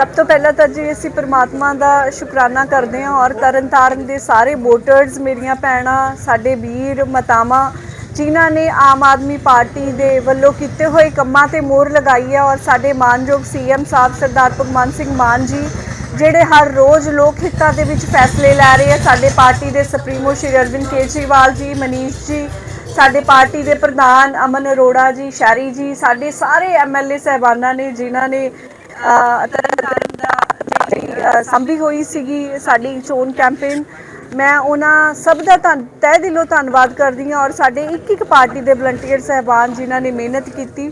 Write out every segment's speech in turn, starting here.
ਸਭ ਤੋਂ ਪਹਿਲਾਂ ਤਾਂ ਜੀ ਅਸੀਂ ਪ੍ਰਮਾਤਮਾ ਦਾ ਸ਼ੁਕਰਾਨਾ ਕਰਦੇ ਹਾਂ ਔਰ ਤਰਨਤਾਰਨ ਦੇ ਸਾਰੇ ਵੋਟਰਸ ਮੇਰੀਆਂ ਭੈਣਾਂ ਸਾਡੇ ਵੀਰ ਮਾਤਾਵਾਂ ਜਿਨ੍ਹਾਂ ਨੇ ਆਮ ਆਦਮੀ ਪਾਰਟੀ ਦੇ ਵੱਲੋਂ ਕੀਤੇ ਹੋਏ ਕੰਮਾਂ ਤੇ ਮੋਹਰ ਲਗਾਈ ਹੈ ਔਰ ਸਾਡੇ ਮਾਨਯੋਗ ਸੀਐਮ ਸਾਹਿਬ ਸਰਦਾਰ ਭਗਵੰਤ ਸਿੰਘ ਮਾਨ ਜੀ ਜਿਹੜੇ ਹਰ ਰੋਜ਼ ਲੋਕ ਹਿੱਤਾਂ ਦੇ ਵਿੱਚ ਫੈਸਲੇ ਲੈ ਰਹੇ ਆ ਸਾਡੇ ਪਾਰਟੀ ਦੇ ਸੁਪਰੀਮੋ ਸ਼੍ਰੀ ਅਰਵਿੰਦ ਕੇਜਰੀਵਾਲ ਜੀ ਮਨੀਸ਼ ਜੀ ਸਾਡੇ ਪਾਰਟੀ ਦੇ ਪ੍ਰਧਾਨ ਅਮਨ ਅਰੋੜਾ ਜੀ ਸ਼ੈਰੀ ਜੀ ਸਾਡੇ ਸਾਰੇ ਐਮਐਲਏ ਸਹਿਬਾਨਾਂ ਨੇ ਜਿਨ੍ਹਾਂ ਨੇ ਅਹ, ਤਰਨਤਾਰਨ ਦਾ ਜਿਹੜੀ ਅਹ, ਸਾਂਭੀ ਹੋਈ ਸੀਗੀ ਸਾਡੀ ਚੋਣ ਕੈਂਪੇਨ। ਮੈਂ ਉਹਨਾਂ ਸਭ ਦਾ ਧੰਨ, ਤਹਿ ਦਿਲੋਂ ਧੰਨਵਾਦ ਕਰਦੀ ਹਾਂ ਔਰ ਸਾਡੇ ਇੱਕ ਇੱਕ ਪਾਰਟੀ ਦੇ ਵਲੰਟੀਅਰ ਸਹਿਬਾਨ ਜਿਨ੍ਹਾਂ ਨੇ ਮਿਹਨਤ ਕੀਤੀ।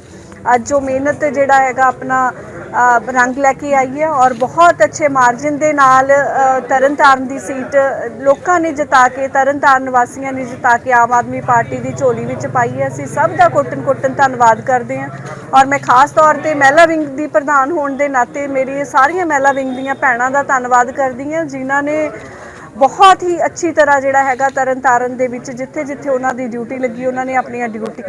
ਅੱਜ ਜੋ ਮਿਹਨਤ ਜਿਹੜਾ ਹੈਗਾ ਆਪਣਾ ਰੰਗ ਲੈ ਕੇ ਆਈ ਹੈ ਔਰ ਬਹੁਤ ਅੱਛੇ ਮਾਰਜਨ ਦੇ ਨਾਲ ਤਰਨਤਾਰਨ ਦੀ ਸੀਟ ਲੋਕਾਂ ਨੇ ਜਿਤਾ ਕੇ, ਤਰਨਤਾਰਨ ਵਾਸੀਆਂ ਨੇ ਜਿਤਾ ਕੇ ਆਮ ਆਦਮੀ ਪਾਰਟੀ ਦੀ ਝੋਲੀ ਵਿੱਚ ਪਾਈ ਹੈ। ਅਸੀਂ ਸਭ ਦਾ ਕੋਟਨ ਕੋਟਨ ਧੰਨਵਾਦ ਕਰਦੇ ਹਾਂ। ਔਰ ਮੈਂ ਖਾਸ ਤੌਰ ਤੇ ਮਹਿਲਾ ਵਿੰਗ ਦੀ ਪ੍ਰਧਾਨ ਹੋਣ ਦੇ ਨਾਤੇ ਮੇਰੀ ਸਾਰੀਆਂ ਮਹਿਲਾ ਵਿੰਗ ਦੀਆਂ ਭੈਣਾਂ ਦਾ ਧੰਨਵਾਦ ਕਰਦੀ ਹਾਂ, ਜਿਨ੍ਹਾਂ ਨੇ ਬਹੁਤ ਹੀ ਅੱਛੀ ਤਰ੍ਹਾਂ ਜਿਹੜਾ ਹੈਗਾ ਤਰਨਤਾਰਨ ਦੇ ਵਿੱਚ ਜਿੱਥੇ ਜਿੱਥੇ ਉਹਨਾਂ ਦੀ ਡਿਊਟੀ ਲੱਗੀ, ਉਹਨਾਂ ਨੇ ਆਪਣੀਆਂ ਡਿਊਟੀ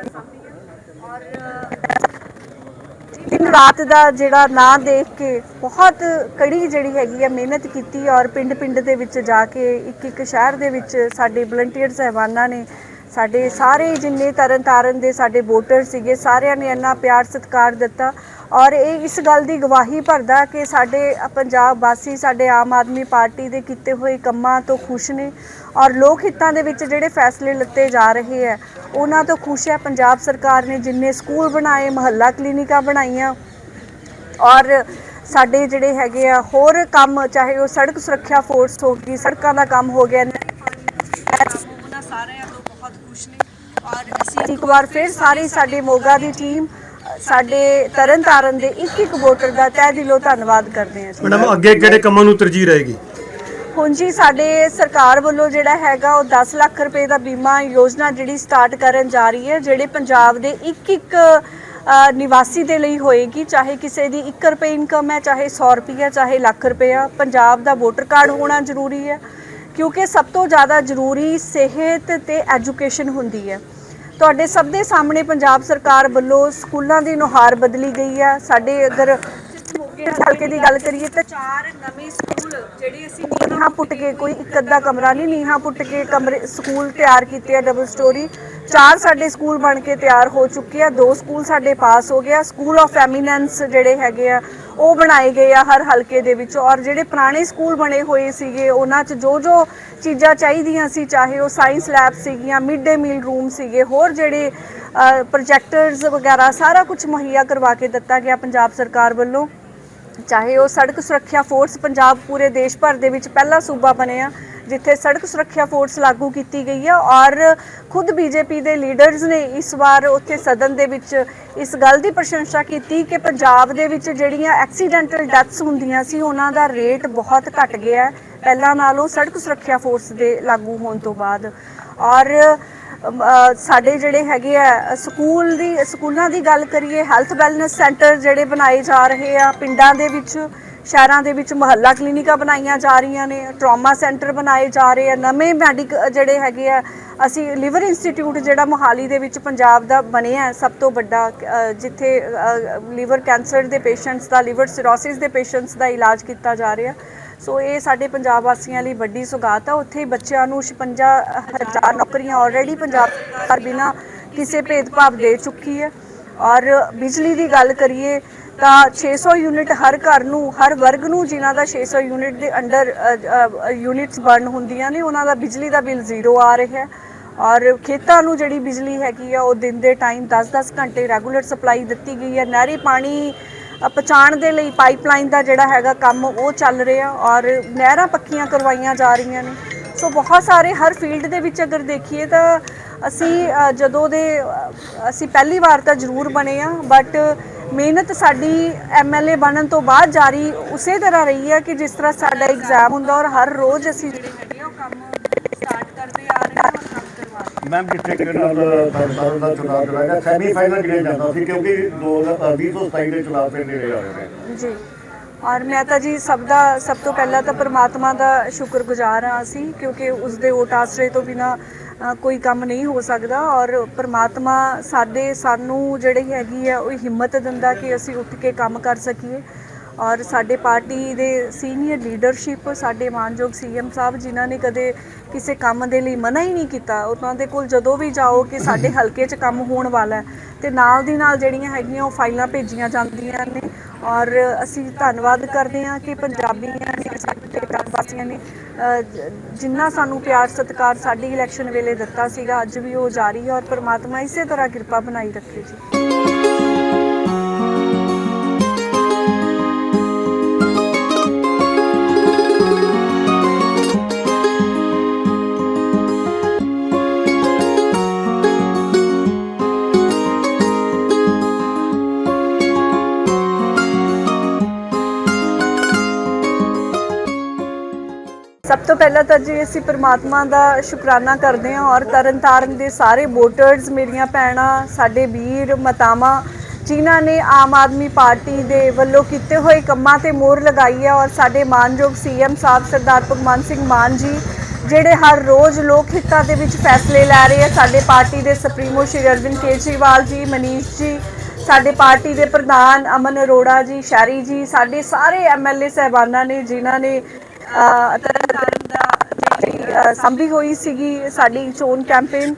ਦਿਨ ਰਾਤ ਦਾ ਜਿਹੜਾ ਨਾਂ ਦੇਖ ਕੇ ਬਹੁਤ ਕੜੀ ਜਿਹੜੀ ਹੈਗੀ ਆ ਮਿਹਨਤ ਕੀਤੀ ਔਰ ਪਿੰਡ ਪਿੰਡ ਦੇ ਵਿੱਚ ਜਾ ਕੇ ਇੱਕ ਇੱਕ ਸ਼ਹਿਰ ਦੇ ਵਿੱਚ ਸਾਡੇ ਵਲੰਟੀਅਰ ਸਹਿਬਾਨਾਂ ਨੇ, ਸਾਡੇ ਸਾਰੇ ਜਿੰਨੇ ਤਰਨ ਤਾਰਨ ਦੇ ਸਾਡੇ ਵੋਟਰ ਸੀਗੇ, ਸਾਰਿਆਂ ਨੇ ਇੰਨਾ ਪਿਆਰ ਸਤਿਕਾਰ ਦਿੱਤਾ। ਔਰ ਇਹ ਇਸ ਗੱਲ ਦੀ ਗਵਾਹੀ ਭਰਦਾ ਕਿ ਸਾਡੇ ਪੰਜਾਬ ਵਾਸੀ, ਸਾਡੇ ਆਮ ਆਦਮੀ ਪਾਰਟੀ ਦੇ ਕੀਤੇ ਹੋਏ ਕੰਮਾਂ ਤੋਂ ਖੁਸ਼ ਨੇ ਔਰ ਲੋਕ ਹਿੱਤਾਂ ਦੇ ਵਿੱਚ ਜਿਹੜੇ ਫੈਸਲੇ ਲਿੱਤੇ ਜਾ ਰਹੇ ਹੈ, ਉਹਨਾਂ ਤੋਂ ਖੁਸ਼ ਹੈ। ਪੰਜਾਬ ਸਰਕਾਰ ਨੇ ਜਿੰਨੇ ਸਕੂਲ ਬਣਾਏ, ਮਹੱਲਾ ਕਲੀਨਿਕਾਂ ਬਣਾਈਆਂ ਔਰ ਸਾਡੇ ਜਿਹੜੇ ਹੈਗੇ ਆ ਹੋਰ ਕੰਮ, ਚਾਹੇ ਉਹ ਸੜਕ ਸੁਰੱਖਿਆ ਫੋਰਸ ਹੋ ਗਈ, ਸੜਕਾਂ ਦਾ ਕੰਮ ਹੋ ਗਿਆ ਉਹਨਾਂ ਸਾਰਿਆਂ ਤੋਂ ਬਹੁਤ ਖੁਸ਼ ਨੇ ਔਰ ਅਸੀਂ ਇੱਕ ਵਾਰ ਫਿਰ ਸਾਰੀ ਸਾਡੀ ਮੋਗਾ ਦੀ ਟੀਮ ਸਾਡੇ ਤਰਨ ਤਾਰਨ ਦੇ ਇੱਕ ਇੱਕ ਵੋਟਰ ਦਾ ਤਹਿ ਦਿਲੋਂ ਧੰਨਵਾਦ ਕਰਦੇ ਹਾਂ ਮੈਡਮ ਅੱਗੇ ਕਿਹੜੇ ਕੰਮਾਂ ਨੂੰ ਤਰਜੀਹ ਰਹੇਗੀ? ਹੁਣ ਜੀ ਸਾਡੇ ਸਰਕਾਰ ਵੱਲੋਂ ਜਿਹੜਾ ਹੈਗਾ ਉਹ 10 ਲੱਖ ਰੁਪਏ ਦਾ ਬੀਮਾ ਯੋਜਨਾ ਜਿਹੜੀ ਸਟਾਰਟ ਕਰਨ ਜਾ ਰਹੀ ਹੈ ਜਿਹੜੇ ਪੰਜਾਬ ਦੇ ਇੱਕ ਇੱਕ ਨਿਵਾਸੀ ਦੇ ਲਈ ਹੋਏਗੀ ਚਾਹੇ ਕਿਸੇ ਦੀ 1 ਰੁਪਏ ਇਨਕਮ ਹੈ ਚਾਹੇ 100 ਰੁਪਏ ਚਾਹੇ ਲੱਖ ਰੁਪਇਆ ਪੰਜਾਬ ਦਾ ਵੋਟਰ ਕਾਰਡ ਹੋਣਾ ਜ਼ਰੂਰੀ ਹੈ ਕਿਉਂਕਿ ਸਭ ਤੋਂ ਜ਼ਿਆਦਾ ਜ਼ਰੂਰੀ ਸਿਹਤ ਤੇ ਐਜੂਕੇਸ਼ਨ ਹੁੰਦੀ ਹੈ। ਤੁਹਾਡੇ ਸਭ ਦੇ ਸਾਹਮਣੇ ਪੰਜਾਬ ਸਰਕਾਰ ਵੱਲੋਂ ਸਕੂਲਾਂ ਦੀ ਨੁਹਾਰ ਬਦਲੀ ਗਈ ਹੈ। ਸਾਡੇ ਅਗਰ ਹਲਕੇ ਦੀ ਗੱਲ ਕਰੀਏ ਤਾਂ ਚਾਰ ਨਵੇਂ ਸਕੂਲ ਜਿਹੜੇ ਅਸੀਂ ਨੀਹਾਂ ਪੁੱਟ ਕੇ ਕੋਈ ਇੱਕ ਅੱਧਾ ਕਮਰਾ ਨਹੀਂ ਨੀਹਾਂ ਪੁੱਟ ਕੇ ਕਮਰੇ ਸਕੂਲ ਤਿਆਰ ਕੀਤੇ ਆ ਡਬਲ ਸਟੋਰੀ ਚਾਰ ਸਾਡੇ ਸਕੂਲ ਬਣ ਕੇ ਤਿਆਰ ਹੋ ਚੁੱਕੇ ਆ, ਦੋ ਸਕੂਲ ਸਾਡੇ ਪਾਸ ਹੋ ਗਿਆ ਸਕੂਲ ਆਫ ਐਮੀਨੈਂਸ ਜਿਹੜੇ ਹੈਗੇ ਆ, ਉਹ ਬਣਾਏ ਗਏ ਆ ਹਰ ਹਲਕੇ ਦੇ ਵਿੱਚ ਔਰ ਜਿਹੜੇ ਪੁਰਾਣੇ ਸਕੂਲ ਬਣੇ ਹੋਏ ਸੀਗੇ, ਉਹਨਾਂ 'ਚ ਜੋ ਜੋ ਚੀਜ਼ਾਂ ਚਾਹੀਦੀਆਂ ਸੀ, ਚਾਹੇ ਉਹ ਸਾਇੰਸ ਲੈਬ ਸੀਗੀਆਂ, ਮਿਡ ਡੇ ਮੀਲ ਰੂਮ ਸੀਗੇ, ਹੋਰ ਜਿਹੜੇ ਪ੍ਰੋਜੈਕਟਰਸ ਵਗੈਰਾ ਸਾਰਾ ਕੁਝ ਮੁਹੱਈਆ ਕਰਵਾ ਕੇ ਦਿੱਤਾ ਗਿਆ ਪੰਜਾਬ ਸਰਕਾਰ ਵੱਲੋਂ। ਚਾਹੇ ਉਹ ਸੜਕ ਸੁਰੱਖਿਆ ਫੋਰਸ ਪੰਜਾਬ ਪੂਰੇ ਦੇਸ਼ ਭਰ ਦੇ ਵਿੱਚ ਪਹਿਲਾ ਸੂਬਾ ਬਣਿਆ ਜਿੱਥੇ ਸੜਕ ਸੁਰੱਖਿਆ ਫੋਰਸ ਲਾਗੂ ਕੀਤੀ ਗਈ ਹੈ ਔਰ ਖੁਦ ਬੀਜੇਪੀ ਦੇ ਲੀਡਰਸ ਨੇ ਇਸ ਵਾਰ ਉੱਥੇ ਸਦਨ ਦੇ ਵਿੱਚ ਇਸ ਗੱਲ ਦੀ ਪ੍ਰਸ਼ੰਸਾ ਕੀਤੀ ਕਿ ਪੰਜਾਬ ਦੇ ਵਿੱਚ ਜਿਹੜੀਆਂ ਐਕਸੀਡੈਂਟਲ ਡੈਥਸ ਹੁੰਦੀਆਂ ਸੀ, ਉਹਨਾਂ ਦਾ ਰੇਟ ਬਹੁਤ ਘਟ ਗਿਆ ਹੈ। ਪਹਿਲਾਂ ਨਾਲੋਂ ਸੜਕ ਸੁਰੱਖਿਆ ਫੋਰਸ ਦੇ ਲਾਗੂ ਹੋਣ ਤੋਂ ਬਾਅਦ। ਔਰ ਸਾਡੇ ਜਿਹੜੇ ਹੈਗੇ ਆ, ਸਕੂਲ ਦੀ, ਸਕੂਲਾਂ ਦੀ ਗੱਲ ਕਰੀਏ, ਹੈਲਥ ਵੈਲਨੈਸ ਸੈਂਟਰ ਜਿਹੜੇ ਬਣਾਏ ਜਾ ਰਹੇ ਆ ਪਿੰਡਾਂ ਦੇ ਵਿੱਚ ਸ਼ਹਿਰਾਂ ਦੇ ਵਿੱਚ ਮੁਹੱਲਾ ਕਲੀਨਿਕਾਂ ਬਣਾਈਆਂ ਜਾ ਰਹੀਆਂ ਨੇ, ਟਰਾਮਾ ਸੈਂਟਰ ਬਣਾਏ ਜਾ ਰਹੇ ਆ, ਨਵੇਂ ਮੈਡੀਕ ਜਿਹੜੇ ਹੈਗੇ ਆ, ਅਸੀਂ ਲਿਵਰ ਇੰਸਟੀਚਿਊਟ ਜਿਹੜਾ ਮੋਹਾਲੀ ਦੇ ਵਿੱਚ ਪੰਜਾਬ ਦਾ ਬਣਿਆ ਸਭ ਤੋਂ ਵੱਡਾ ਜਿੱਥੇ ਲਿਵਰ ਕੈਂਸਰ ਦੇ ਪੇਸ਼ੈਂਟਸ ਦਾ, ਲਿਵਰ ਸਿਰੋਸਿਸ ਦੇ ਪੇਸ਼ੈਂਟਸ ਦਾ ਇਲਾਜ ਕੀਤਾ ਜਾ ਰਿਹਾ। ਸੋ ਇਹ ਸਾਡੇ ਪੰਜਾਬ ਵਾਸੀਆਂ ਲਈ ਵੱਡੀ ਸੁਗਾਤ ਆ, ਉੱਥੇ ਬੱਚਿਆਂ ਨੂੰ 56000 ਨੌਕਰੀਆਂ ਆਲਰੇਡੀ ਪੰਜਾਬ ਸਰਕਾਰ ਬਿਨਾ ਕਿਸੇ ਭੇਦਭਾਵ ਦੇ ਚੁੱਕੀ ਹੈ। ਔਰ ਬਿਜਲੀ ਦੀ ਗੱਲ ਕਰੀਏ ਤਾਂ 600 ਯੂਨਿਟ ਹਰ ਘਰ ਨੂੰ ਹਰ ਵਰਗ ਨੂੰ ਜਿਨ੍ਹਾਂ ਦਾ 600 ਯੂਨਿਟ ਦੇ ਅੰਡਰ ਯੂਨਿਟਸ ਬਰਨ ਹੁੰਦੀਆਂ ਨੇ ਉਹਨਾਂ ਦਾ ਬਿਜਲੀ ਦਾ ਬਿੱਲ ਜ਼ੀਰੋ ਆ ਰਿਹਾ ਹੈ। ਔਰ ਖੇਤਾਂ ਨੂੰ ਜਿਹੜੀ ਬਿਜਲੀ ਹੈਗੀ ਆ ਉਹ ਦਿਨ ਦੇ ਟਾਈਮ 10-10 ਘੰਟੇ ਰੈਗੂਲਰ ਸਪਲਾਈ ਦਿੱਤੀ ਗਈ ਹੈ। ਨਹਿਰੀ ਪਾਣੀ ਅ, ਪਹੁੰਚਾਉਣ ਦੇ ਲਈ ਪਾਈਪਲਾਈਨ ਦਾ ਜਿਹੜਾ ਹੈਗਾ ਕੰਮ ਉਹ ਚੱਲ ਰਿਹਾ ਔਰ ਨਹਿਰਾਂ ਪੱਕੀਆਂ ਕਰਵਾਈਆਂ ਜਾ ਰਹੀਆਂ ਨੇ। ਸੋ ਬਹੁਤ ਸਾਰੇ ਹਰ ਫੀਲਡ ਦੇ ਵਿੱਚ ਅਗਰ ਦੇਖੀਏ ਤਾਂ ਅਸੀਂ ਜਦੋਂ ਦੇ ਅਸੀਂ ਪਹਿਲੀ ਵਾਰ ਤਾਂ ਜ਼ਰੂਰ ਬਣੇ ਆ ਬਟ ਮਿਹਨਤ ਸਾਡੀ ਐਮਐਲਏ ਬਣਨ ਤੋਂ ਬਾਅਦ ਜਾਰੀ ਉਸੇ ਤਰ੍ਹਾਂ ਰਹੀ ਹੈ ਕਿ ਜਿਸ ਤਰ੍ਹਾਂ ਸਾਡਾ ਐਗਜ਼ਾਮ ਹੁੰਦਾ ਔਰ ਹਰ ਰੋਜ਼ ਅਸੀਂ ਜਿਹੜੇ ਹੈਗੇ ਉਹ ਕੰਮ ਸਟਾਰਟ ਕਰਦੇ ਆ ਰਹੇ ਹਾਂ ਔਰ ਕੰਮ ਕਰਵਾ ਰਹੇ ਹਾਂ। ਮੈਮ ਜਿੱਥੇ ਨਾਲ ਤਰਨਤਾਰਨ ਦਾ ਚੁਣਾਵ ਜਿਹੜਾ ਸੈਮੀ ਫਾਈਨਲ ਗਿਣਿਆ ਜਾਂਦਾ ਸੀ? ਕਿਉਂਕਿ 2027 ਦੇ ਚੁਣਾਵ ਫਿਰ ਨੇੜੇ ਆ ਰਹੇ ਨੇ। ਜੀ। ਔਰ ਮੈਂ ਤਾਂ ਜੀ ਸਭ ਦਾ ਸਭ ਤੋਂ ਪਹਿਲਾਂ ਤਾਂ ਪ੍ਰਮਾਤਮਾ ਦਾ ਸ਼ੁਕਰਗੁਜ਼ਾਰ ਹਾਂ ਅਸੀਂ ਕਿਉਂਕਿ ਉਸ ਦੇ ਓਟ ਆਸਰੇ ਤੋਂ ਬਿਨਾ ਕੋਈ ਕੰਮ ਨਹੀਂ ਹੋ ਸਕਦਾ ਔਰ ਪ੍ਰਮਾਤਮਾ ਸਾਡੇ, ਸਾਨੂੰ ਜਿਹੜੀ ਹੈਗੀ ਹੈ ਉਹ ਹਿੰਮਤ ਦਿੰਦਾ ਕਿ ਅਸੀਂ ਉੱਠ ਕੇ ਕੰਮ ਕਰ ਸਕੀਏ। ਔਰ ਸਾਡੇ ਪਾਰਟੀ ਦੇ ਸੀਨੀਅਰ ਲੀਡਰਸ਼ਿਪ, ਸਾਡੇ ਮਾਨਯੋਗ ਸੀਐਮ ਸਾਹਿਬ ਜਿਨ੍ਹਾਂ ਨੇ ਕਦੇ ਕਿਸੇ ਕੰਮ ਦੇ ਲਈ ਮਨਾ ਹੀ ਨਹੀਂ ਕੀਤਾ, ਉਹਨਾਂ ਦੇ ਕੋਲ ਜਦੋਂ ਵੀ ਜਾਓ ਕਿ ਸਾਡੇ ਹਲਕੇ 'ਚ ਕੰਮ ਹੋਣ ਵਾਲਾ ਹੈ, ਤੇ ਨਾਲ ਦੀ ਨਾਲ ਜਿਹੜੀਆਂ ਹੈਗੀਆਂ ਉਹ ਫਾਈਲਾਂ ਭੇਜੀਆਂ ਜਾਂਦੀਆਂ ਨੇ। ਔਰ ਅਸੀਂ ਧੰਨਵਾਦ ਕਰਦੇ ਹਾਂ ਕਿ ਪੰਜਾਬੀਆਂ ਨੇ ਵਾਸੀਆਂ ਨੇ ਅ, ਜਿੰਨਾ ਸਾਨੂੰ ਪਿਆਰ ਸਤਿਕਾਰ ਸਾਡੀ ਇਲੈਕਸ਼ਨ ਵੇਲੇ ਦਿੱਤਾ ਸੀਗਾ ਅੱਜ ਵੀ ਉਹ ਜਾਰੀ ਹੈ ਔਰ ਪ੍ਰਮਾਤਮਾ ਇਸੇ ਤਰ੍ਹਾਂ ਕਿਰਪਾ ਬਣਾਈ ਰੱਖੇ ਜੀ। ਸਭ ਤੋਂ ਪਹਿਲਾਂ ਤਾਂ ਜੀ ਅਸੀਂ ਪ੍ਰਮਾਤਮਾ ਦਾ ਸ਼ੁਕਰਾਨਾ ਕਰਦੇ ਹਾਂ ਔਰ ਤਰਨਤਾਰਨ ਦੇ ਸਾਰੇ ਵੋਟਰਸ, ਮੇਰੀਆਂ ਭੈਣਾਂ, ਸਾਡੇ ਵੀਰ, ਮਾਤਾਵਾਂ, ਜਿਨ੍ਹਾਂ ਨੇ ਆਮ ਆਦਮੀ ਪਾਰਟੀ ਦੇ ਵੱਲੋਂ ਕੀਤੇ ਹੋਏ ਕੰਮਾਂ ਤੇ ਮੋਹਰ ਲਗਾਈ ਹੈ ਔਰ ਸਾਡੇ ਮਾਨਯੋਗ ਸੀਐਮ ਸਾਹਿਬ ਸਰਦਾਰ ਭਗਵੰਤ ਸਿੰਘ ਮਾਨ ਜੀ, ਜਿਹੜੇ ਹਰ ਰੋਜ਼ ਲੋਕ ਹਿੱਤਾਂ ਦੇ ਵਿੱਚ ਫੈਸਲੇ ਲੈ ਰਹੇ ਆ, ਸਾਡੇ ਪਾਰਟੀ ਦੇ ਸੁਪਰੀਮੋ ਸ਼੍ਰੀ ਅਰਵਿੰਦ ਕੇਜਰੀਵਾਲ ਜੀ, ਮਨੀਸ਼ ਜੀ, ਸਾਡੇ ਪਾਰਟੀ ਦੇ ਪ੍ਰਧਾਨ ਅਮਨ ਅਰੋੜਾ ਜੀ, ਸ਼ੈਰੀ ਜੀ, ਸਾਡੇ ਸਾਰੇ ਐਮਐਲਏ ਸਹਿਬਾਨਾਂ ਨੇ, ਜਿਨ੍ਹਾਂ ਨੇ ਤਰਨਤਾਰਨ ਦਾ ਜਿਹੜੀ ਸੰਭੀ ਹੋਈ ਸੀਗੀ ਸਾਡੀ ਚੋਣ ਕੈਂਪੇਨ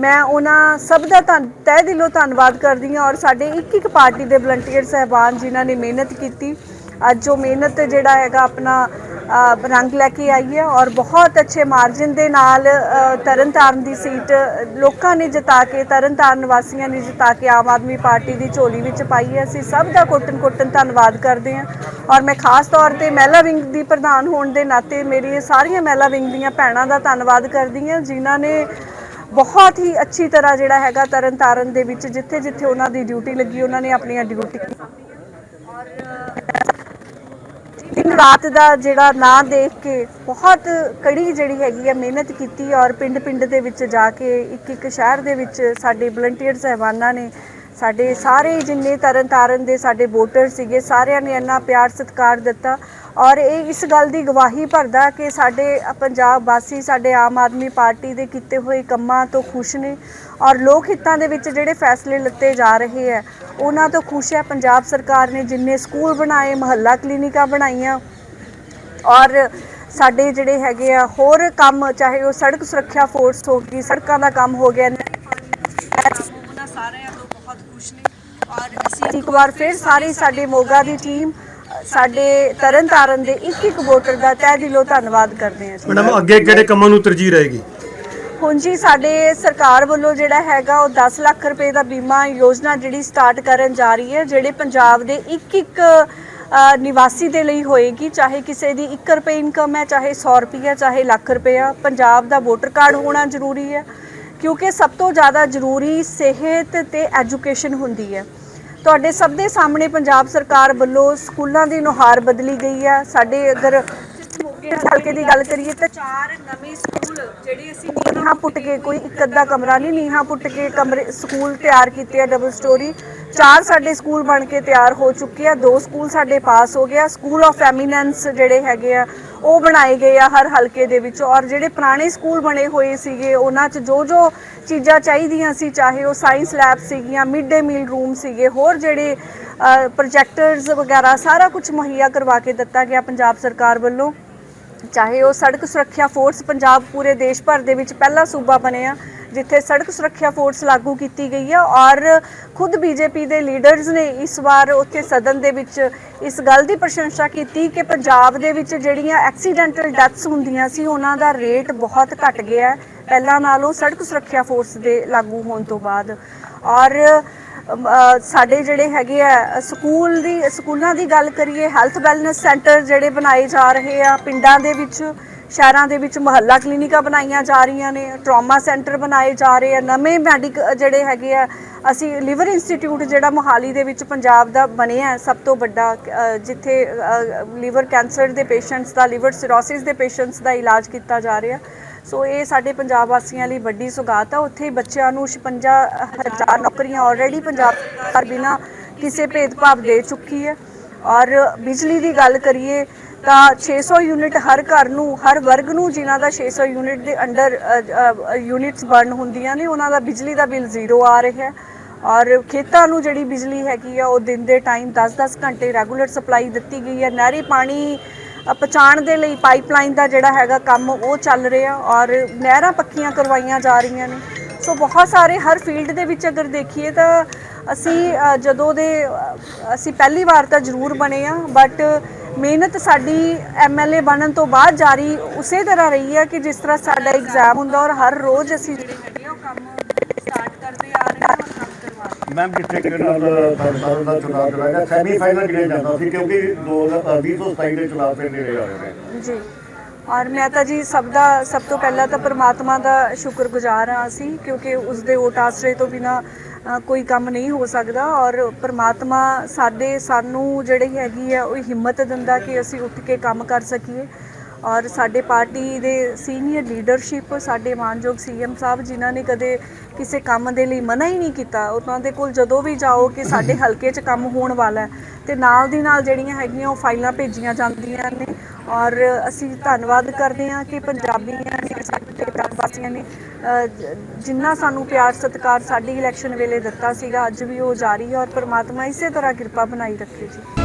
ਮੈਂ ਉਹਨਾਂ ਸਭ ਦਾ ਧੰਨ, ਤਹਿ ਦਿਲੋਂ ਧੰਨਵਾਦ ਕਰਦੀ ਹਾਂ ਔਰ ਸਾਡੇ ਇੱਕ ਇੱਕ ਪਾਰਟੀ ਦੇ ਵਲੰਟੀਅਰ ਸਹਿਬਾਨ ਜਿਨ੍ਹਾਂ ਨੇ ਮਿਹਨਤ ਕੀਤੀ। ਅੱਜ ਜੋ ਮਿਹਨਤ ਜਿਹੜਾ ਹੈਗਾ ਆਪਣਾ ਰੰਗ ਲੈ ਕੇ ਆਈ ਹੈ ਔਰ ਬਹੁਤ ਅੱਛੇ ਮਾਰਜਨ ਦੇ ਨਾਲ ਤਰਨਤਾਰਨ ਦੀ ਸੀਟ ਲੋਕਾਂ ਨੇ ਜਿਤਾ ਕੇ, ਤਰਨਤਾਰਨ ਵਾਸੀਆਂ ਨੇ ਜਿਤਾ ਕੇ ਆਮ ਆਦਮੀ ਪਾਰਟੀ ਦੀ ਝੋਲੀ ਵਿੱਚ ਪਾਈ ਹੈ। ਅਸੀਂ ਸਭ ਦਾ ਕੋਟਨ ਕੋਟਨ ਧੰਨਵਾਦ ਕਰਦੇ ਹਾਂ। ਔਰ ਮੈਂ ਖਾਸ ਤੌਰ ਤੇ ਮਹਿਲਾ ਵਿੰਗ ਦੀ ਪ੍ਰਧਾਨ ਹੋਣ ਦੇ ਨਾਤੇ ਮੇਰੀ ਸਾਰੀਆਂ ਮਹਿਲਾ ਵਿੰਗ ਦੀਆਂ ਭੈਣਾਂ ਦਾ ਧੰਨਵਾਦ ਕਰਦੀ ਹਾਂ, ਜਿਨ੍ਹਾਂ ਨੇ ਬਹੁਤ ਹੀ ਅੱਛੀ ਤਰ੍ਹਾਂ ਜਿਹੜਾ ਹੈਗਾ ਤਰਨਤਾਰਨ ਦੇ ਵਿੱਚ ਜਿੱਥੇ ਜਿੱਥੇ ਉਹਨਾਂ ਦੀ ਡਿਊਟੀ ਲੱਗੀ, ਉਹਨਾਂ ਨੇ ਆਪਣੀਆਂ ਡਿਊਟੀ ਦਿਨ ਰਾਤ ਦਾ ਜਿਹੜਾ ਨਾਂ ਦੇਖ ਕੇ ਬਹੁਤ ਕੜੀ ਜਿਹੜੀ ਹੈਗੀ ਆ ਮਿਹਨਤ ਕੀਤੀ ਔਰ ਪਿੰਡ ਪਿੰਡ ਦੇ ਵਿੱਚ ਜਾ ਕੇ ਇੱਕ ਇੱਕ ਸ਼ਹਿਰ ਦੇ ਵਿੱਚ ਸਾਡੇ ਵਲੰਟੀਅਰ ਸਹਿਬਾਨਾਂ ਨੇ, ਸਾਡੇ ਸਾਰੇ ਜਿੰਨੇ ਤਰਨ ਤਾਰਨ ਦੇ ਸਾਡੇ ਵੋਟਰ ਸੀਗੇ, ਸਾਰਿਆਂ ਨੇ ਇੰਨਾ ਪਿਆਰ ਸਤਿਕਾਰ ਦਿੱਤਾ ਔਰ ਇਹ ਇਸ ਗੱਲ ਦੀ ਗਵਾਹੀ ਭਰਦਾ ਕਿ ਸਾਡੇ ਪੰਜਾਬ ਵਾਸੀ, ਸਾਡੇ ਆਮ ਆਦਮੀ ਪਾਰਟੀ ਦੇ ਕੀਤੇ ਹੋਏ ਕੰਮਾਂ ਤੋਂ ਖੁਸ਼ ਨੇ ਔਰ ਲੋਕ ਹਿੱਤਾਂ ਦੇ ਵਿੱਚ ਜਿਹੜੇ ਫੈਸਲੇ ਲਿੱਤੇ ਜਾ ਰਹੇ ਹੈ ਉਹਨਾਂ ਤੋਂ ਖੁਸ਼ ਹੈ। ਪੰਜਾਬ ਸਰਕਾਰ ਨੇ ਜਿੰਨੇ ਸਕੂਲ ਬਣਾਏ, ਮਹੱਲਾ ਕਲੀਨਿਕਾਂ ਬਣਾਈਆਂ ਔਰ ਸਾਡੇ ਜਿਹੜੇ ਹੈਗੇ ਆ ਹੋਰ ਕੰਮ, ਚਾਹੇ ਉਹ ਸੜਕ ਸੁਰੱਖਿਆ ਫੋਰਸ ਹੋ ਗਈ, ਸੜਕਾਂ ਦਾ ਕੰਮ ਹੋ ਗਿਆ ਉਹਨਾਂ ਸਾਰਿਆਂ ਤੋਂ ਬਹੁਤ ਖੁਸ਼ ਨੇ ਔਰ ਅਸੀਂ ਇੱਕ ਵਾਰ ਫਿਰ ਸਾਰੀ ਸਾਡੇ ਮੋਗਾ ਦੀ ਟੀਮ ਸਾਡੇ ਤਰਨਤਾਰਨ ਦੇ ਇੱਕ ਇੱਕ ਵੋਟਰ ਦਾ ਤਹਿ ਦਿਲੋਂ ਧੰਨਵਾਦ ਕਰਦੇ ਹਾਂ। ਮੈਡਮ, ਅੱਗੇ ਕਿਹੜੇ ਕੰਮਾਂ ਨੂੰ ਤਰਜੀਹ ਰਹੇਗੀ? ਹੁਣ ਜੀ ਸਾਡੇ ਸਰਕਾਰ ਵੱਲੋਂ ਜਿਹੜਾ ਹੈਗਾ ਉਹ 10 ਲੱਖ ਰੁਪਏ ਦਾ ਬੀਮਾ ਯੋਜਨਾ ਜਿਹੜੀ ਸਟਾਰਟ ਕਰਨ ਜਾ ਰਹੀ ਹੈ, ਜਿਹੜੇ ਪੰਜਾਬ ਦੇ ਇੱਕ ਇੱਕ ਨਿਵਾਸੀ ਦੇ ਲਈ ਹੋਏਗੀ। ਚਾਹੇ ਕਿਸੇ ਦੀ 1 ਰੁਪਏ ਇਨਕਮ ਹੈ, ਚਾਹੇ 100 ਰੁਪਏ ਚਾਹੇ ਲੱਖ ਰੁਪਇਆ ਪੰਜਾਬ ਦਾ ਵੋਟਰ ਕਾਰਡ ਹੋਣਾ ਜ਼ਰੂਰੀ ਹੈ, ਕਿਉਂਕਿ ਸਭ ਤੋਂ ਜ਼ਿਆਦਾ ਜ਼ਰੂਰੀ ਸਿਹਤ ਤੇ ਐਜੂਕੇਸ਼ਨ ਹੁੰਦੀ ਹੈ। ਤੁਹਾਡੇ ਸਭ ਦੇ ਸਾਹਮਣੇ ਪੰਜਾਬ ਸਰਕਾਰ ਵੱਲੋਂ ਸਕੂਲਾਂ ਦੀ ਨੁਹਾਰ ਬਦਲੀ ਗਈ ਹੈ। ਸਾਡੇ ਅਗਰ ਮੋਗੇ ਹਲਕੇ ਦੀ ਗੱਲ ਕਰੀਏ ਤਾਂ ਚਾਰ ਨਵੇਂ ਸਕੂਲ ਜਿਹੜੇ ਅਸੀਂ ਨੀਹਾਂ ਪੁੱਟ ਕੇ ਕੋਈ ਇੱਕ ਅੱਧਾ ਕਮਰਾ ਨਹੀਂ ਨੀਹਾਂ ਪੁੱਟ ਕੇ ਕਮਰੇ ਸਕੂਲ ਤਿਆਰ ਕੀਤੇ ਆ ਡਬਲ ਸਟੋਰੀ ਚਾਰ ਸਾਡੇ ਸਕੂਲ ਬਣ ਕੇ ਤਿਆਰ ਹੋ ਚੁੱਕੇ ਆ ਦੋ ਸਕੂਲ ਸਾਡੇ ਪਾਸ ਹੋ ਗਿਆ ਸਕੂਲ ਆਫ ਐਮੀਨੈਂਸ ਜਿਹੜੇ ਹੈਗੇ ਆ ਉਹ ਬਣਾਏ ਗਏ ਆ ਹਰ ਹਲਕੇ ਦੇ ਵਿੱਚ ਔਰ ਜਿਹੜੇ ਪੁਰਾਣੇ ਸਕੂਲ ਬਣੇ ਹੋਏ ਸੀਗੇ ਉਹਨਾਂ 'ਚ ਜੋ ਜੋ ਚੀਜ਼ਾਂ ਚਾਹੀਦੀਆਂ ਸੀ ਚਾਹੇ ਉਹ ਸਾਇੰਸ ਲੈਬ ਸੀਗੀਆਂ ਮਿਡ ਡੇ ਮੀਲ ਰੂਮ ਸੀਗੇ ਹੋਰ ਜਿਹੜੇ ਪ੍ਰੋਜੈਕਟਰਸ ਵਗੈਰਾ ਸਾਰਾ ਕੁਝ ਮੁਹੱਈਆ ਕਰਵਾ ਕੇ ਦਿੱਤਾ ਗਿਆ ਪੰਜਾਬ ਸਰਕਾਰ ਵੱਲੋਂ। ਚਾਹੇ ਉਹ ਸੜਕ ਸੁਰੱਖਿਆ ਫੋਰਸ ਪੰਜਾਬ ਪੂਰੇ ਦੇਸ਼ ਭਰ ਦੇ ਵਿੱਚ ਪਹਿਲਾ ਸੂਬਾ ਬਣਿਆ ਜਿੱਥੇ ਸੜਕ ਸੁਰੱਖਿਆ ਫੋਰਸ ਲਾਗੂ ਕੀਤੀ ਗਈ ਹੈ ਔਰ ਖੁਦ ਬੀਜੇਪੀ ਦੇ ਲੀਡਰਸ ਨੇ ਇਸ ਵਾਰ ਉੱਥੇ ਸਦਨ ਦੇ ਵਿੱਚ ਇਸ ਗੱਲ ਦੀ ਪ੍ਰਸ਼ੰਸਾ ਕੀਤੀ ਕਿ ਪੰਜਾਬ ਦੇ ਵਿੱਚ ਜਿਹੜੀਆਂ ਐਕਸੀਡੈਂਟਲ ਡੈਥਸ ਹੁੰਦੀਆਂ ਸੀ, ਉਹਨਾਂ ਦਾ ਰੇਟ ਬਹੁਤ ਘਟ ਗਿਆ ਹੈ। ਪਹਿਲਾਂ ਨਾਲੋਂ ਸੜਕ ਸੁਰੱਖਿਆ ਫੋਰਸ ਦੇ ਲਾਗੂ ਹੋਣ ਤੋਂ ਬਾਅਦ ਔਰ ਸਾਡੇ ਜਿਹੜੇ ਹੈਗੇ ਆ ਸਕੂਲ ਦੀ, ਸਕੂਲਾਂ ਦੀ ਗੱਲ ਕਰੀਏ ਹੈਲਥ ਵੈਲਨੈਸ ਸੈਂਟਰ ਜਿਹੜੇ ਬਣਾਏ ਜਾ ਰਹੇ ਆ, ਪਿੰਡਾਂ ਦੇ ਵਿੱਚ, ਸ਼ਹਿਰਾਂ ਦੇ ਵਿੱਚ ਮੁਹੱਲਾ ਕਲੀਨਿਕਾਂ ਬਣਾਈਆਂ ਜਾ ਰਹੀਆਂ ਨੇ ਟਰਾਮਾ ਸੈਂਟਰ ਬਣਾਏ ਜਾ ਰਹੇ ਆ, ਨਵੇਂ ਮੈਡੀਕ ਜਿਹੜੇ ਹੈਗੇ ਆ, ਅਸੀਂ ਲਿਵਰ ਇੰਸਟੀਚਿਊਟ ਜਿਹੜਾ ਮੋਹਾਲੀ ਦੇ ਵਿੱਚ ਪੰਜਾਬ ਦਾ ਬਣਿਆ ਸਭ ਤੋਂ ਵੱਡਾ ਜਿੱਥੇ ਲਿਵਰ ਕੈਂਸਰ ਦੇ ਪੇਸ਼ੈਂਟਸ ਦਾ ਲਿਵਰ ਸਿਰੋਸਿਸ ਦੇ ਪੇਸ਼ੈਂਟਸ ਦਾ ਇਲਾਜ ਕੀਤਾ ਜਾ ਰਿਹਾ। ਸੋ ਇਹ ਸਾਡੇ ਪੰਜਾਬ ਵਾਸੀਆਂ ਲਈ ਵੱਡੀ ਸੁਗਾਤ ਆ। ਉੱਥੇ ਬੱਚਿਆਂ ਨੂੰ 56000 ਨੌਕਰੀਆਂ ਆਲਰੇਡੀ ਪੰਜਾਬ ਸਰਕਾਰ ਬਿਨਾ ਕਿਸੇ ਭੇਦਭਾਵ ਦੇ ਚੁੱਕੀ ਹੈ। ਔਰ ਬਿਜਲੀ ਦੀ ਗੱਲ ਕਰੀਏ ਤਾਂ 600 ਯੂਨਿਟ ਹਰ ਘਰ ਨੂੰ, ਹਰ ਵਰਗ ਨੂੰ ਜਿਨ੍ਹਾਂ ਦਾ 600 ਯੂਨਿਟ ਦੇ ਅੰਡਰ ਯੂਨਿਟਸ ਬਰਨ ਹੁੰਦੀਆਂ ਨੇ, ਉਹਨਾਂ ਦਾ ਬਿਜਲੀ ਦਾ ਬਿੱਲ ਜ਼ੀਰੋ ਆ ਰਿਹਾ ਹੈ। ਔਰ ਖੇਤਾਂ ਨੂੰ ਜਿਹੜੀ ਬਿਜਲੀ ਹੈਗੀ ਆ, ਉਹ ਦਿਨ ਦੇ ਟਾਈਮ 10-10 ਘੰਟੇ ਰੈਗੂਲਰ ਸਪਲਾਈ ਦਿੱਤੀ ਗਈ ਹੈ। ਨਹਿਰੀ ਪਾਣੀ ਪਹੁੰਚਾਉਣ ਦੇ ਲਈ ਪਾਈਪਲਾਈਨ ਦਾ ਜਿਹੜਾ ਹੈਗਾ ਕੰਮ ਉਹ ਚੱਲ ਰਿਹਾ ਔਰ ਨਹਿਰਾਂ ਪੱਕੀਆਂ ਕਰਵਾਈਆਂ ਜਾ ਰਹੀਆਂ ਨੇ। ਸੋ ਬਹੁਤ ਸਾਰੇ ਹਰ ਫੀਲਡ ਦੇ ਵਿੱਚ ਅਗਰ ਦੇਖੀਏ ਤਾਂ ਅਸੀਂ ਜਦੋਂ ਦੇ ਅਸੀਂ ਪਹਿਲੀ ਵਾਰ ਤਾਂ ਜ਼ਰੂਰ ਬਣੇ ਆ ਬਟ ਮਿਹਨਤ ਸਾਡੀ ਐਮਐਲਏ ਬਣਨ ਤੋਂ ਬਾਅਦ ਜਾਰੀ ਉਸੇ ਤਰ੍ਹਾਂ ਰਹੀ ਹੈ ਕਿ ਜਿਸ ਤਰ੍ਹਾਂ ਸਾਡਾ ਐਗਜ਼ਾਮ ਹੁੰਦਾ ਔਰ ਹਰ ਰੋਜ਼ ਅਸੀਂ ਜਿਹੜੇ ਹੈਗੇ ਆ ਉਹ ਕੰਮ ਸਟਾਰਟ ਕਰਦੇ ਆ ਰਹੇ ਹਾਂ ਔਰ ਕੰਮ ਕਰਵਾ ਰਹੇ ਹਾਂ। ਮੈਮ ਜਿੱਥੇ ਕਿ ਨਾਲ ਤਰਨਤਾਰਨ ਦਾ ਚੁਣਾਵ ਹੈਗਾ ਸੈਮੀ ਫਾਈਨਲ ਗਿਣਿਆ ਜਾਂਦਾ ਸੀ ਕਿਉਂਕਿ 2027 ਦੇ ਚੁਣਾਵ ਫਿਰ ਨੇੜੇ ਆ ਰਹੇ ਨੇ ਜੀ। ਔਰ ਮੈਂ ਤਾਂ ਜੀ ਸਭ ਦਾ ਸਭ ਤੋਂ ਪਹਿਲਾਂ ਤਾਂ ਪ੍ਰਮਾਤਮਾ ਦਾ ਸ਼ੁਕਰਗੁਜ਼ਾਰ ਹਾਂ ਅਸੀਂ ਕਿਉਂਕਿ ਉਸ ਦੇ ਓਟ ਆਸਰੇ ਤੋਂ ਬਿਨਾ ਕੋਈ ਕੰਮ ਨਹੀਂ ਹੋ ਸਕਦਾ। ਔਰ ਪ੍ਰਮਾਤਮਾ ਸਾਡੇ ਸਾਨੂੰ ਜਿਹੜੀ ਹੈਗੀ ਹੈ ਉਹ ਹਿੰਮਤ ਦਿੰਦਾ ਕਿ ਅਸੀਂ ਉੱਠ ਕੇ ਕੰਮ ਕਰ ਸਕੀਏ। ਔਰ ਸਾਡੇ ਪਾਰਟੀ ਦੇ ਸੀਨੀਅਰ ਲੀਡਰਸ਼ਿਪ, ਸਾਡੇ ਮਾਨਯੋਗ ਸੀਐਮ ਸਾਹਿਬ ਜਿਨ੍ਹਾਂ ਨੇ ਕਦੇ ਕਿਸੇ ਕੰਮ ਦੇ ਲਈ ਮਨਾ ਹੀ ਨਹੀਂ ਕੀਤਾ, ਉਹਨਾਂ ਦੇ ਕੋਲ ਜਦੋਂ ਵੀ ਜਾਓ ਕਿ ਸਾਡੇ ਹਲਕੇ 'ਚ ਕੰਮ ਹੋਣ ਵਾਲਾ ਹੈ, ਤੇ ਨਾਲ ਦੀ ਨਾਲ ਜਿਹੜੀਆਂ ਹੈਗੀਆਂ ਉਹ ਫਾਈਲਾਂ ਭੇਜੀਆਂ ਜਾਂਦੀਆਂ ਨੇ। ਔਰ ਅਸੀਂ ਧੰਨਵਾਦ ਕਰਦੇ ਹਾਂ ਕਿ ਪੰਜਾਬੀਆਂ ਨੇ, ਸਾਡੇ ਪੰਜਾਬ ਵਾਸੀਆਂ ਨੇ ਜਿੰਨਾ ਸਾਨੂੰ ਪਿਆਰ, ਸਤਿਕਾਰ ਸਾਡੀ ਇਲੈਕਸ਼ਨ ਵੇਲੇ ਦਿੱਤਾ ਸੀਗਾ, ਅੱਜ ਵੀ ਉਹ ਜਾਰੀ ਹੈ ਔਰ ਪ੍ਰਮਾਤਮਾ ਇਸੇ ਤਰ੍ਹਾਂ ਕਿਰਪਾ ਬਣਾਈ ਰੱਖੇ ਜੀ।